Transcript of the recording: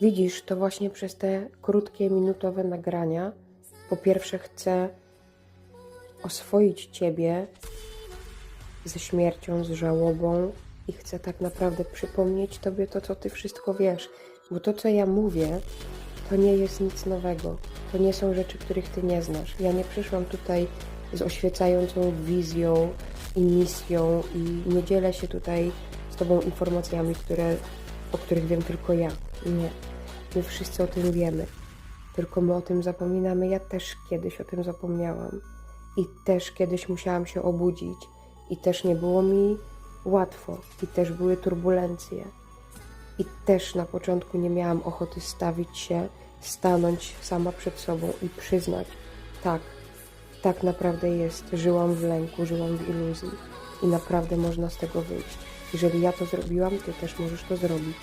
Widzisz, to właśnie przez te krótkie, minutowe nagrania, po pierwsze chcę oswoić Ciebie ze śmiercią, z żałobą i chcę tak naprawdę przypomnieć Tobie to, co Ty wszystko wiesz. Bo to, co ja mówię, to nie jest nic nowego. To nie są rzeczy, których Ty nie znasz. Ja nie przyszłam tutaj z oświecającą wizją i misją i nie dzielę się tutaj z Tobą informacjami, które, o których wiem tylko ja. Nie. My wszyscy o tym wiemy. Tylko my o tym zapominamy. Ja też kiedyś o tym zapomniałam. I też kiedyś musiałam się obudzić. I też nie było mi łatwo. I też były turbulencje. I też na początku nie miałam ochoty stawić się, stanąć sama przed sobą i przyznać, tak, tak naprawdę jest. Żyłam w lęku, żyłam w iluzji i naprawdę można z tego wyjść. Jeżeli ja to zrobiłam, ty też możesz to zrobić.